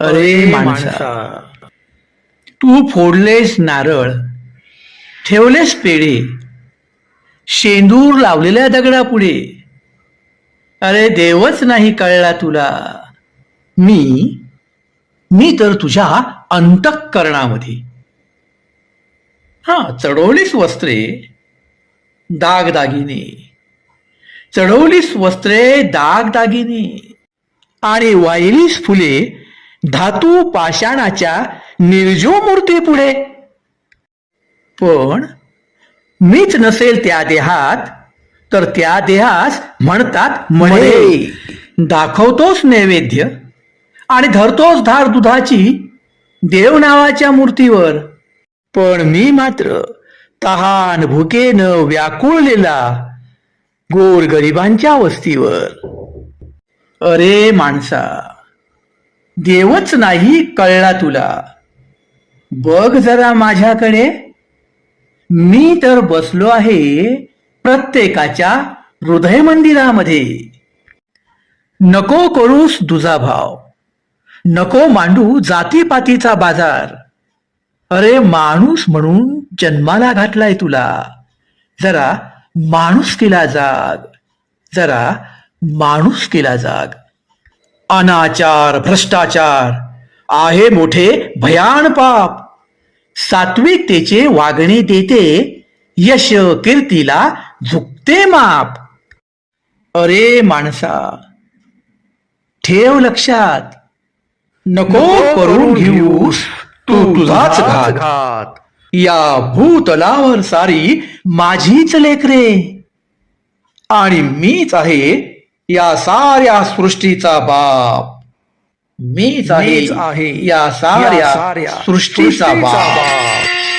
अरे माणसा. तू फोडलेस नारळ ठेवलेस पेढे शेंदूर लावलेल्या दगडापुढे. अरे देवच नाही कळला तुला. मी मी तर तुझ्या अंतःकरणामध्ये. हा चढवलीस वस्त्रे दागदागिने. चढवलीस वस्त्रे दागदागिने. आणि वाहिलीस फुले धातू पाषाणाच्या निर्जो मूर्ती पुढे. पण मीच नसेल त्या देहात तर त्या देहास म्हणतात म्हणे दाखवतोस नैवेद्य आणि धरतोस धार दुधाची देव नावाच्या मूर्तीवर. पण मी मात्र तहान भुकेनं व्याकुळलेला गोर गरिबांच्या वस्तीवर. अरे माणसा देवच नाही कळला तुला. बघ जरा माझ्याकडे. मी तर बसलो आहे प्रत्येकाच्या हृदय मंदिरामध्ये नको करूस तुझा भाव. नको मांडू जातीपातीचा बाजार. अरे माणूस म्हणून जन्माला घातलाय तुला. जरा माणूस केला जाग. जरा माणूस केला जाग. अनाचार भ्रष्टाचार. आहे मोठे भयान पाप. सात्विकतेचे वागणे देते यश कीर्तीला झुकते माप. अरे माणसा ठेव लक्षात. नको करून घेऊस तू तुझाच घात. या भूतलावर सारी माझीच लेकरे. आणि मीच आहे या साऱ्या सृष्टीचा बाप. मीच आहे. या साऱ्या सृष्टीचा बाप.